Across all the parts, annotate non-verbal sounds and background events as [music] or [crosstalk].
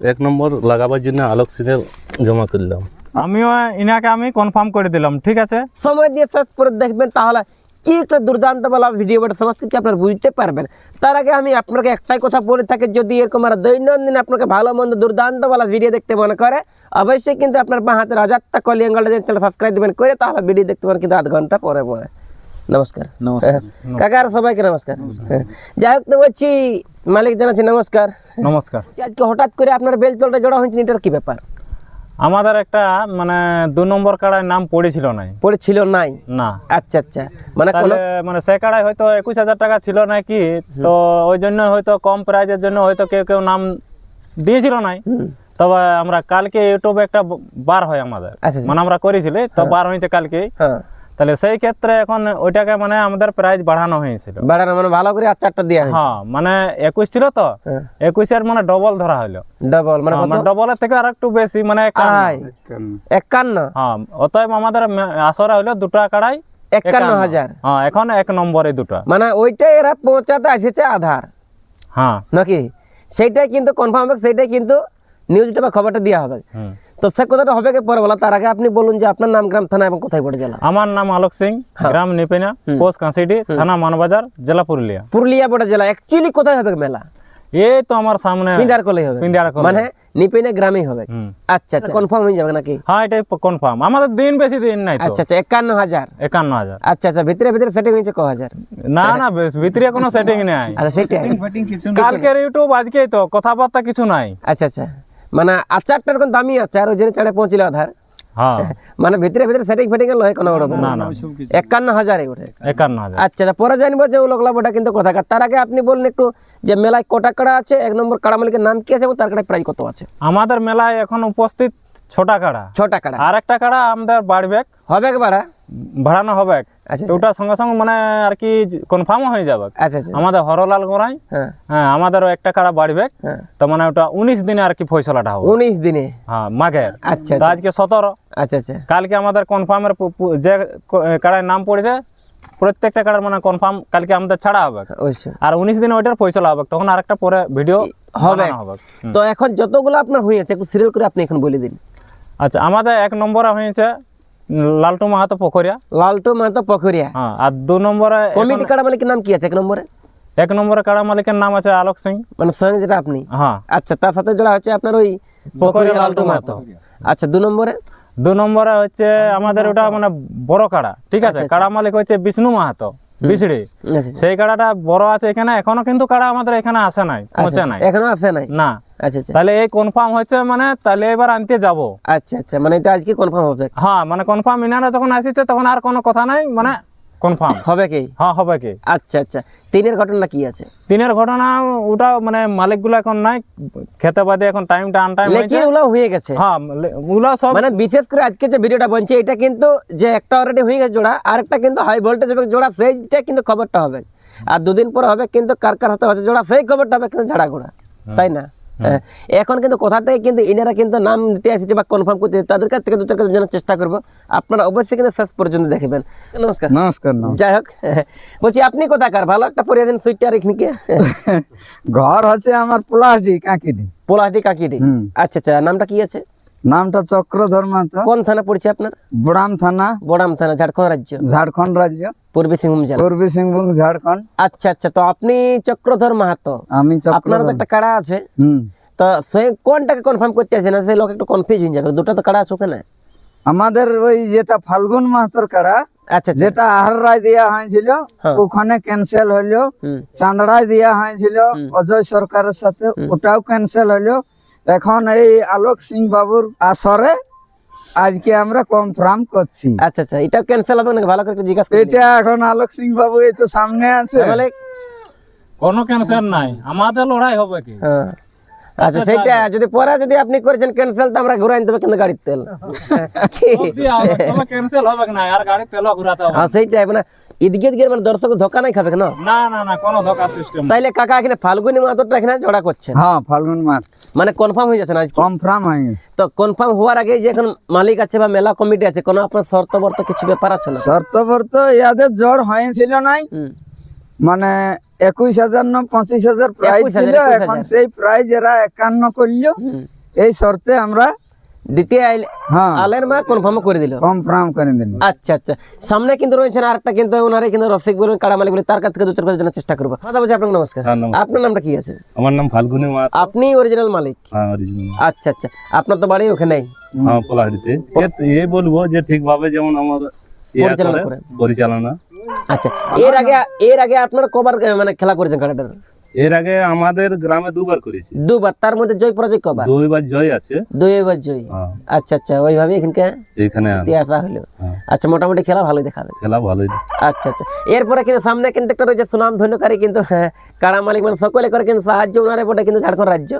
এক নম্বর লাগাবার জন্য আলোক সিনের জমা করলাম। আমিও ইনাকে আমি কনফার্ম করে দিলাম ঠিক আছে? সময় দিয়ে শেষ করে দেখবেন তাহলে কি একটা দুর্দান্ত বলা ভিডিও বাটা সমস্ত কিছু আপনারা বুঝতে পারবেন। তার আগে আমি আপনাকে একটাই কথা বলে থাকি যদি এরকম আর দৈনন্দিন আপনাকে ভালো মন্দ দুর্দান্ত বলা ভিডিও দেখতে মনে করে অবশ্যই কিন্তু আপনার বাঁ হাতের হাজারটা কলিয়াঙ্গলটা চ্যানেল সাবস্ক্রাইব দেবেন করে তাহলে ভিডিও দেখতে পারেন কিন্তু আধ ঘণ্টা পরে পরে। নমস্কার। [laughs] কাকার সবাইকে নমস্কার। হ্যাঁ। [laughs] যাই হোক তো বলছি মালিক জানাচ্ছি নমস্কার। নমস্কার। [laughs] আজকে হঠাৎ করে আপনার বেলতলটা জড়া হয়েছে এটার কি ব্যাপার? আমাদের একটা মানে দু নম্বর কাড়ায় নাম পড়েছিল নাই। পড়েছিল নাই? না। আচ্ছা আচ্ছা। মানে মানে সে কাড়ায় হয়তো একুশ হাজার টাকা ছিল নাকি তো ওই জন্য হয়তো কম প্রাইজের জন্য হয়তো কেউ কেউ নাম দিয়েছিল নাই। তবে আমরা কালকে ইউটিউবে একটা বার হয় আমাদের। আচ্ছা, আচ্ছা। মানে আমরা করেছিলি তো বার হয়েছে কালকে হ্যাঁ। তাহলে সেই ক্ষেত্রে এখন ওইটাকে মানে আমাদের প্রাইজ বাড়ানো হয়েছিল। বাড়ানো মানে ভালো করে আচারটা দেওয়া হয়েছে। হ্যাঁ মানে একুশ ছিল তো হ্যাঁ। একুশের মানে ডবল ধরা হলো। ডবল মানে ডবলের থেকে আর একটু বেশি মানে একান্ন। হ্যাঁ অতএব আমাদের আসরে হলো দুটো কাড়াই একান্ন হাজার। হ্যাঁ এখন এক নম্বরে দুটো। মানে ওইটাই এরা পৌঁছাতে আসেছে আধার। হ্যাঁ। নাকি? সেইটাই কিন্তু কনফার্ম হবে সেইটাই কিন্তু নিউজটা বা খবরটা দেওয়া হবে। হুম। তো সে কথাটা হবে কি পরে বলা তার আগে আপনি বলুন যে আপনার নাম গ্রাম থানা এবং কোথায় পড়ে জেলা? আমার নাম আলোক সিং হ্যাঁ। গ্রাম নিপেনা পোস্ট কাঁসিডি থানা মানবাজার জেলা পুরুলিয়া। পুরুলিয়া পড়ে জেলা। অ্যাকচুয়ালি কোথায় হবে মেলা? এই তো আমার সামনে পিন্দার কলেই হবে। পিন্দিয়ার কলেজ। মানে নিপেনে গ্রামেই হবে। আচ্ছা আচ্ছা। কনফার্ম হয়ে যাবে নাকি? হ্যাঁ এটাই কনফার্ম আমাদের দিন বেশি দিন নাই আচ্ছা আচ্ছা। একান্ন হাজার। একান্ন হাজার। আচ্ছা আচ্ছা। ভিতরে ভিতরে সেটিং হয়েছে ক হাজার? না না বেশ। ভিতরে কোনো সেটিং নেই। আচ্ছা সেটাই। কালকের ইউটিউব আজকেই তো। কথাবার্তা কিছু নাই। আচ্ছা আচ্ছা। মানে আচারটা এরকম দামি আচার ওই জন্য চাড়ে পৌঁছিল আধার। হ্যাঁ। [laughs] মানে ভিতরে ভিতরে সেটিং ফেটিং লয় কোনো না। একান্ন হাজারে ওঠে। একান্ন হাজার। আচ্ছা পরে জানব যে ওগুলো ওটা কিন্তু কথা তার আগে আপনি বলুন একটু যে মেলায় কটা কাড়া আছে এক নম্বর কাড়া মালিকের নাম কি আছে এবং তার কাড়ায় প্রায় কত আছে? আমাদের মেলায় এখন উপস্থিত ছোটা কাড়া। ছটা কাড়া। আর একটা কাড়া আমাদের বাড়বে। হবে একবার হ্যাঁ? ভাড়ানো হবে। আচ্ছা তো ওটার সঙ্গে সঙ্গে মানে আর কি কনফার্ম হয়ে যাবে। আচ্ছা আচ্ছা। আমাদের হরলাল গোড়াই হ্যাঁ। হ্যাঁ আমাদেরও একটা কাড়া বাড়বে। হ্যাঁ। তো মানে ওটা উনিশ দিনে আর কি ফয়সলাটা হবে। উনিশ দিনে? হ্যাঁ মাঘের আচ্ছা আজকে সতেরো। আচ্ছা আচ্ছা। কালকে আমাদের কনফার্মের যে কাড়ায় নাম পড়েছে প্রত্যেকটা কাড়ার মানে কনফার্ম কালকে আমাদের ছাড়া হবে। আর উনিশ দিনে ওইটার ফয়সলা হবে। তখন আরেকটা পরে ভিডিও হবে। তো এখন যতগুলো আপনার হয়েছে সিরিয়াল করে আপনি এখন বলে দিন। আচ্ছা আমাদের এক নম্বরে হয়েছে লালটু মাহাতো পোখরিয়া। লালটু মাহাতো পখরিয়া। হ্যাঁ আর দু নম্বরে কমিটি কাড়া মালিকের নাম কি আছে এক নম্বরে? এক নম্বরে কাড়া মালিকের নাম আছে আলোক সিং। মানে স্বয়ং যেটা আপনি? হ্যাঁ। আচ্ছা তার সাথে জোড়া হচ্ছে আপনার ওই পখরিয়া লালটু মাহাতো। আচ্ছা দু নম্বরে? দু নম্বরে হচ্ছে আমাদের ওটা মানে বড় কাড়া ঠিক আছে? কাড়া মালিক হচ্ছে বিষ্ণু মাহাতো। আচ্ছা। সেই কাড়াটা বড় আছে এখানে এখনও কিন্তু কাড়া আমাদের এখানে আসে নাই পৌঁছে নাই। এখনও আসে নাই? না। আচ্ছা আচ্ছা। তাহলে এই কনফার্ম হয়েছে মানে তাহলে এবার আনতে যাব। আচ্ছা আচ্ছা। মানে এটা আজকে কনফার্ম হবে? হ্যাঁ মানে কনফার্ম ইনারা যখন আসিছে তখন আর কোনো কথা নাই মানে কনফার্ম হবে কি? হ্যাঁ হবে কি? আচ্ছা আচ্ছা। তিনের ঘটনা কি আছে? তিনের ঘটনা ওটা মানে মালিকগুলো এখন নাই খেতে বাদে এখন টাইমটা আন টাইম লেকিন ওগুলো হয়ে গেছে। হ্যাঁ লে- ওগুলো সব মানে বিশেষ করে আজকে যে ভিডিওটা বলছে এটা কিন্তু যে একটা অলরেডি হয়ে গেছে জোড়া আর একটা কিন্তু হাই ভোল্টেজ হবে জোড়া সেইটা কিন্তু খবরটা হবে। আর দুদিন পরে হবে কিন্তু কার কার হাতে হচ্ছে জোড়া সেই খবরটা হবে কিন্তু ঝাড়া ঘোড়া তাই না। এখন কিন্তু কোথা থেকে কিন্তু এনারা কিন্তু নাম দিতে আসছে বা কনফার্ম করতে তাদের কাছ থেকে দু চার জানার চেষ্টা করব। আপনারা অবশ্যই কিন্তু শেষ পর্যন্ত দেখবেন। নমস্কার। নমস্কার যাই হোক বলছি আপনি কোথাকার? ভালো একটা পরিয়ে দিন সুইটার এখানে [laughs] ঘর হচ্ছে আমার প্লাস্টিক কাকিটি পোলাহাটি কাকিটি আচ্ছা আচ্ছা। নামটা কি আছে? নামটা চক্রধর মাতো কোন থানা পড়ছে আপনার? বুড়াম থানা। বড়াম থানা ঝাড়খণ্ড রাজ্য। ঝাড়খণ্ড রাজ্য। পূর্বী সিংভূম জেলা। পূর্বী সিংভূম ঝাড়খণ্ড। আচ্ছা আচ্ছা তো আপনি চক্রধর মাহাতো আমি আপনার তো একটা কাড়া আছে। হুম। তো সে কোনটাকে কনফার্ম করতে আছে না? সেই লোক একটু কনফিউজ হয়ে যাবে। দুটো তো কাড়া আছে ওখানে। আমাদের ওই যেটা ফাল্গুন মাহাতর কাড়া আচ্ছা আচ্ছা। যেটা আহার রায় দেওয়া হয়েছিল হ্যাঁ। ওখানে ক্যান্সেল হইল। হুম। চান্দড়ায় দেওয়া হয়েছিল অজয় সরকারের সাথে ওটাও ক্যান্সেল হইল। এখন এই আলোক সিং বাবুর আসরে আজকে আমরা কনফার্ম করছি। আচ্ছা আচ্ছা এটা ক্যান্সেল হবে নাকি? ভালো করে জিজ্ঞাসা করে এটা এখন আলোক সিং বাবু এই তো সামনে আছে। তাহলে কোনো ক্যান্সার নাই। আমাদের লড়াই হবে কি? হ্যাঁ। আচ্ছা সেইটা যদি পরে যদি আপনি করেছেন ক্যান্সেল তো আমরা ঘুরাই দেবো কিন্তু গাড়ির তেল। ক্যান্সেল হবে না? আর গাড়ি তেল ঘুরাতে হবে। হ্যাঁ সেইটাই মানে ইদগে ইদগে মানে দর্শক ধোকা নাই খাবে না না না না কোনো ধোকা সিস্টেম তাইলে কাকা এখানে ফাল্গুনি মাহাতোটা এখানে জোড়া করছেন। হ্যাঁ ফাল্গুন মাস। মানে কনফার্ম হয়ে যাচ্ছে না কনফার্ম হয়ে তো কনফার্ম হওয়ার আগে যে এখন মালিক আছে বা মেলা কমিটি আছে কোনো আপনার শর্ত বর্ত কিছু ব্যাপার আছে না? শর্ত বর্ত ইয়াদের জ্বর হয়েছিল নাই। মানে একুশ হাজার না পঁচিশ হাজার প্রাইজ ছিল এখন সেই প্রাইজ এরা একান্ন করল। এই শর্তে আমরা দ্বিতীয় হ্যাঁ। আলের মা কনফার্ম করে দিল। কনফার্ম করে দিন আচ্ছা আচ্ছা। সামনে কিন্তু রয়েছেন আরেকটা কিন্তু ওনারে কিন্তু রসিক বলুন কাড়া মালিক বলে তার কাছ থেকে দু চার জানার চেষ্টা করব। দাদা বলছি আপনাকে নমস্কার। হ্যাঁ আপনার নামটা কি আছে? আমার নাম ফাল্গুনি মাত আপনি অরিজিনাল মালিক? হ্যাঁ আচ্ছা আচ্ছা। আপনার তো বাড়ি ওখানেই হ্যাঁ পলাহাড়িতে। এ বলব যে ঠিকভাবে যেমন আমার পরিচালনা করে, করেন। পরিচালনা। আচ্ছা এর আগে এর আগে আপনার কবার মানে খেলা করেছেন কাড়াটার এর আগে আমাদের গ্রামে দুবার করেছি। দুবার তার মধ্যে জয় পরাজয় কবার? দুইবার জয় আছে। দুইবার জয়। হ্যাঁ, আচ্ছা আচ্ছা ওইভাবে এখানকে আন- দিয়ে আসা হলো হ্যাঁ, আচ্ছা মোটামুটি খেলা ভালোই দেখাবে। খেলা ভালোই আচ্ছা আচ্ছা এরপরে কিন্তু সামনে কিন্তু একটা রয়েছে সুনাম ধন্যকারী কিন্তু হ্যাঁ, কাড়া মালিক মানে সকলে করে কিন্তু সাহায্য ওনারে বটে কিন্তু ঝাড়খণ্ড রাজ্য।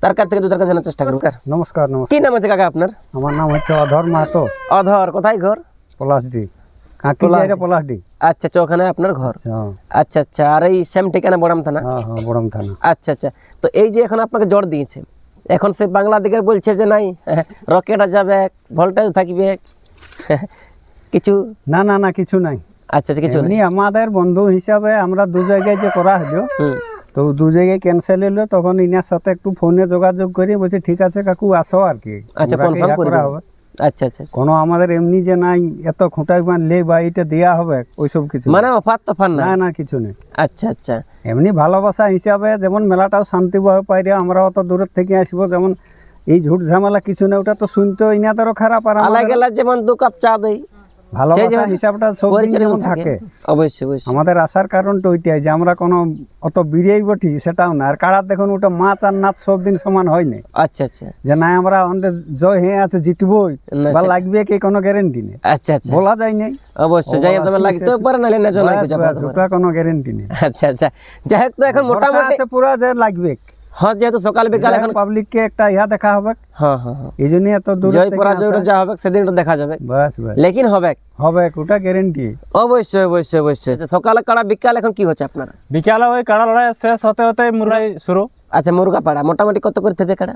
তার কাছ থেকে দু চার কথা জানার চেষ্টা করুন। নমস্কার নমস্কার। কি নাম আছে কাকা আপনার? আমার নাম হচ্ছে অধর মাহাতো। অধর কোথায় ঘর? পলাশডি পলাশডি আচ্ছা আচ্ছা ওখানে আপনার ঘর? হ্যাঁ আচ্ছা আচ্ছা আর এই সেম ঠিকানা বড়াম থানা? হ্যাঁ হ্যাঁ বড়ম থানা। আচ্ছা আচ্ছা তো এই যে এখন আপনাকে জ্বর দিয়েছে এখন সে বলছে যে নাই [laughs] রকেটা যাবে ভোল্টেজ থাকবে [laughs] কিছু? না না না কিছু নাই। আচ্ছা আচ্ছা কিছু নেই। আমাদের বন্ধু হিসাবে আমরা দু জায়গায় যে করা হলো তো দু জায়গায় ক্যান্সেল হলো তখন ইনার সাথে একটু ফোনে যোগাযোগ করি বলছি ঠিক আছে কাকু আসো আর কি। আচ্ছা কনফার্ম করে আচ্ছা আচ্ছা কোনো আমাদের এমনি যে নাই এত খুঁটাই লে বা এটা দেওয়া হবে ওইসব কিছু মানে অফার তফার না না কিছু নেই। আচ্ছা আচ্ছা। এমনি ভালোবাসা হিসাবে যেমন মেলাটাও শান্তিভাবে পাইরে আমরা অত দূরের থেকে আসব যেমন এই ঝুট ঝামেলা কিছু না ওটা তো শুনতে ইনাদেরও খারাপ আর আলাদা যেমন দু কাপ চা দেই। ভালোবাসা হিসাবটা সব যেমন থাকে। অবশ্যই অবশ্যই। আমাদের আসার কারণটা ওইটাই যে আমরা কোনো অত বিরিয়াই বটি সেটাও না। আর কাড়ার দেখুন ওটা মাছ আর নাচ সব দিন সমান হয় না আচ্ছা আচ্ছা। যে না আমরা আমাদের জয় হয়ে আছে জিতবই। বা লাগবে কি কোনো গ্যারেন্টি নেই। আচ্ছা আচ্ছা। বলা যায় নাই। অবশ্যই যাই তবে লাগতেও পারে না বাস, বাস, ওটা কোনো গ্যারেন্টি নেই। আচ্ছা আচ্ছা। যাই হোক তো এখন মোটামুটি আছে পুরা যে লাগবে। হ্যাঁ যেহেতু সকাল বিকাল এখন পাবলিককে একটা ইহা দেখা হবে। হ্যাঁ হ্যাঁ এই জন্য এত দূর জয় পরাজয় যা হবে সেদিন দেখা যাবে। বাস বাস। লেকিন হবে। হবে ওটা গ্যারেন্টি অবশ্যই অবশ্যই অবশ্যই। আচ্ছা, সকালে কাড়া বিকাল এখন কি হচ্ছে আপনার? বিকালে ওই কাড়া লড়াই শেষ হতে হতে মুরাই শুরু। আচ্ছা মুরগা পাড়া মোটামুটি কত করে থাকবে কাড়া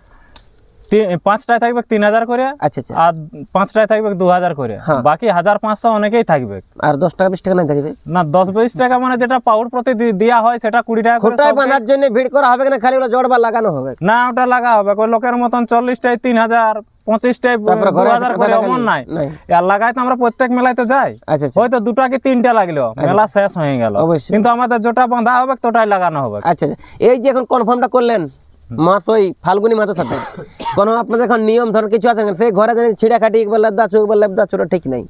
পাঁচটায় থাকবে তিন হাজার করে আচ্ছা আচ্ছা। আর পাঁচটায় থাকবে দু হাজার করে। হ্যাঁ। বাকি হাজার পাঁচশো অনেকেই থাকবে। আর দশ টাকা বিশ টাকা থাকবে? না দশ বিশ টাকা মানে যেটা পাউড প্রতি দেওয়া হয় সেটা কুড়ি টাকা খুঁটায় বাঁধার জন্য ভিড় করা হবে না খালি ওটা জড়বা লাগানো হবে? না ওটা লাগা হবে। ওই লোকের মতন চল্লিশটায় তিন হাজার পঁচিশটায় দু হাজার টাকা করে এমন নাই। আর লাগাই তো আমরা প্রত্যেক মেলায় তো যাই। আচ্ছা আচ্ছা। হয়তো দুটা কি তিনটা লাগল। মেলা শেষ হয়ে গেল। কিন্তু আমাদের যেটা বাঁধা হবে তোটাই লাগানো হবে। আচ্ছা আচ্ছা। এই যে এখন কনফার্মটা করলেন মাস ওই ফাল্গুনি মাসের সাথে। কোনো আপনাদের এখন নিয়ম ধরুন কিছু আছে না? সেই ঘরে যদি ছিঁড়া খাটি একবার লেবদা চোখ একবার লেবদা ছোট ঠিক নাই।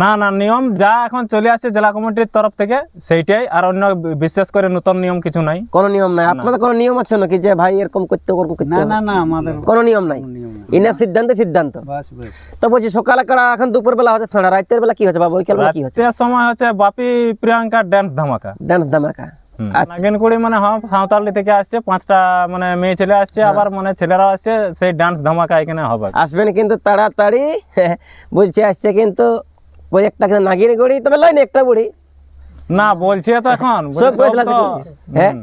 না না নিয়ম যা এখন চলে আসছে জেলা কমিটির তরফ থেকে সেইটাই। আর অন্য বিশেষ করে নতুন নিয়ম কিছু নাই। কোন নিয়ম নাই। আপনাদের কোনো নিয়ম আছে নাকি যে ভাই এরকম করতে হবে, না না না আমাদের কোনো নিয়ম নাই। ইনার সিদ্ধান্তে সিদ্ধান্ত। বাস বাস। তো বলছি সকালে কাড়া এখন দুপুর বেলা হচ্ছে সাড়ে রাতের বেলা কি হচ্ছে বাবা? বেলা কি হচ্ছে? সময় হচ্ছে বাপি প্রিয়াঙ্কা ড্যান্স ধামাকা। ডান্স ধামাকা। নাগিনকুড়ি মানে হ্যাঁ সাঁওতালি থেকে আসছে পাঁচটা মানে মেয়ে ছেলে আসছে হ্যাঁ। আবার মানে ছেলেরাও আসছে সেই ডান্স ধামাকা এখানে হবে। আসবেন কিন্তু তাড়াতাড়ি [laughs] বলছে আসছে কিন্তু ওই একটা কিন্তু নাগির গড়ি তবে লয় না একটা বুড়ি। না বলছে তো এখন বলছে সব সব পয়সা তো, আছে হ্যাঁ হুম,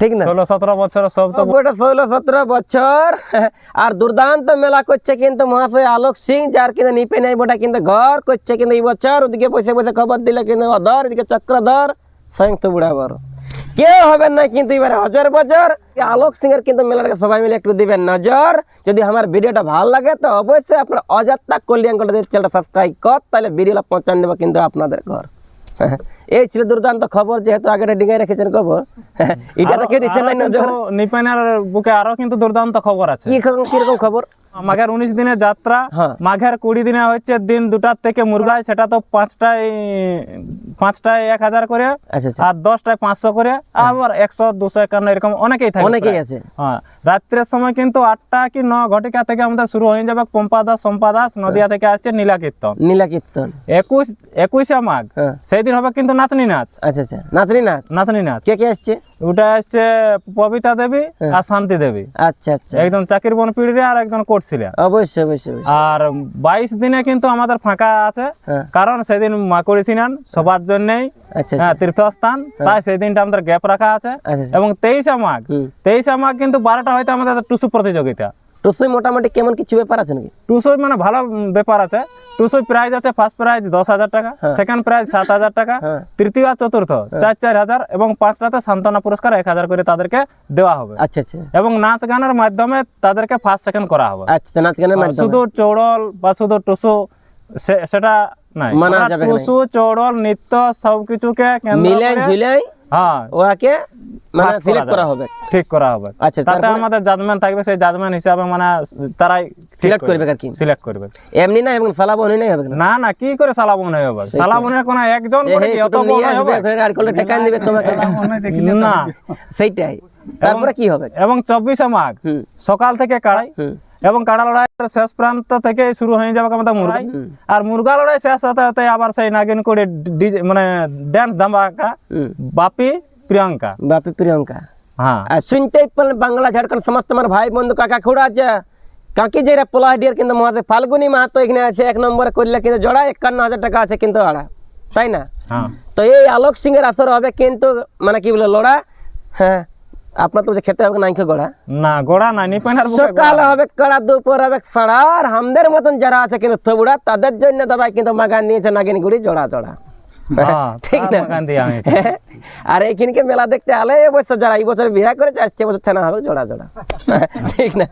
ঠিক না? ষোলো সতেরো বছর সব তো ওটা ষোলো সতেরো বছর [laughs] আর দুর্দান্ত মেলা করছে কিন্তু মহাশয় আলোক সিং যার কিন্তু নিপে নাই বটা কিন্তু ঘর করছে কিন্তু এই বছর ওদিকে বসে বসে খবর দিলে কিন্তু অধর এদিকে চক্রধর সংযুক্ত বুড়া বড়। কেউ হবেন না কিন্তু এবারে হাজার বজর। আলোক সিং এর কিন্তু মেলার সবাই মিলে একটু দিবেন নজর। যদি আমার ভিডিওটা ভালো লাগে তো অবশ্যই আপনার অযাত্রা কল্যাণ করে চ্যানেলটা সাবস্ক্রাইব কর তাহলে ভিডিওটা পৌঁছান দেবো কিন্তু আপনাদের ঘর। [laughs] এই ছিল দুর্দান্ত খবর যেহেতু আগে ডিঙাই রেখেছেন খবর [laughs] এটা তো কেউ দিচ্ছেন না নজর। নিপেনের বুকে আরও কিন্তু দুর্দান্ত খবর আছে। কি কীরকম খবর? মাঘের উনিশ দিনের যাত্রা হ্যাঁ। মাঘের কুড়ি দিনে হচ্ছে দিন দুটার থেকে মুরগায় সেটা তো পাঁচটায় পাঁচটায় এক হাজার করে আচ্ছা আচ্ছা। আর দশটায় পাঁচশো করে আবার একশো দুশো একান্ন এরকম অনেকেই থাকে অনেকেই আছে। হ্যাঁ। রাত্রের সময় কিন্তু আটটা কি ন ঘটিকা থেকে আমাদের শুরু হয়ে যাবে পম্পা দাস সম্পা দাস নদিয়া থেকে আসছে নীলা কীর্তন। নীলা কীর্তন। একুশ একুশে মাঘ। হ্যাঁ। সেই দিন হবে কিন্তু নাচনি নাচ। আচ্ছা আচ্ছা। নাচনি নাচ। নাচনি নাচ। কে কে আসছে? ওটা আসছে পবিতা দেবী আর শান্তি দেবী। আচ্ছা আচ্ছা। একদম চাকির বন পিড়িয়া আর একজন করছিল অবশ্যই অবশ্যই। আর বাইশ দিনে কিন্তু আমাদের ফাঁকা আছে হ্যাঁ। কারণ সেদিন মাকুড়ি সিনান সবার জন্যই আচ্ছা হ্যাঁ তীর্থস্থান তাই সেই দিনটা আমাদের গ্যাপ রাখা আছে। আচ্ছা আচ্ছা। এবং তেইশে মাঘ তেইশে মাঘ কিন্তু বারোটা হয়তো আমাদের টুসু প্রতিযোগিতা। টুসুই মোটামুটি কেমন কিছু ব্যাপার আছে নাকি? টুসু মানে ভালো ব্যাপার আছে। টুসু প্রাইজ আছে ফার্স্ট প্রাইজ দশ হাজার টাকা সেকেন্ড প্রাইজ সাত হাজার টাকা হ্যাঁ। তৃতীয় আর চতুর্থ চার চার হাজার এবং পাঁচটাতে সান্ত্বনা পুরস্কার এক হাজার করে তাদেরকে দেওয়া হবে। আচ্ছা আচ্ছা। এবং নাচ গানের মাধ্যমে তাদেরকে ফার্স্ট সেকেন্ড করা হবে। আচ্ছা নাচ গানের মাধ্যমে। শুধু চৌড়ল বা শুধু টুসু সে- সেটা নাই। মানা। টুসু চৌড়ল নৃত্য সবকিছুকে মিলে ঝুলাই হ্যাঁ। ওকে মানে সিলেক্ট করা হবে। ঠিক করা হবে। আচ্ছা, তাতে আমাদের জাজমেন্ট থাকবে সেই জাজমেন্ট হিসাবে মানে তারাই Select করবে। আর কি। সিলেক্ট করবে। এমনি না এবং সালা বনি নাই হবে না না না কি করে সালাবন হবে? সালাবনের কোন একজন করে কি অত বড় হবে? আর করলে টাকা দিবে তোমাকে। না। সেইটাই। তারপরে কি হবে? এবং চব্বিশে মাঘ সকাল থেকে কাড়াই এবং কাড়া লড়াইয়ের শেষ প্রান্ত থেকে শুরু হয়ে যাবে আমাদের মুরগাই আর মুরগা লড়াই শেষ হতে হতে আবার সেই নাগিন করে মানে ড্যান্স ধামাকা বাপি প্রিয়াঙ্কা। বাপি প্রিয়ঙ্কা। হ্যাঁ। শুনতেই পেলেন বাংলা ঝাড়খণ্ড সমস্ত আমার ভাই বন্ধু কাকা খুড়া আছে। কাকি যেরা পোলাহাডিয়ার কিন্তু মহাশয় ফাল্গুনি মাহাতো এখানে আছে এক নম্বরে করলে কিন্তু জোড়া একান্ন হাজার টাকা আছে কিন্তু আড়া। তাই না? হ্যাঁ। তো এই আলোক সিং এর আসর হবে কিন্তু মানে কি বলে লড়া? হ্যাঁ। আপনার তো খেতে হবে নাইকে গড়া। না গোড়া না সকাল হবে কড়া দুপুর হবে সাড়া আর আমাদের মতন যারা আছে কিন্তু থবুড়া তাদের জন্য দাদা কিন্তু মাগান নিয়েছে নাগিন গুড়ি জোড়া জোড়া। হ্যাঁ, ঠিক না? আর এইখানকে মেলা দেখতে আলে এবছর যারা এই বছর বিয়ে করেছে আসছে বছর ছানা হবে জোড়া জোড়া। ঠিক না?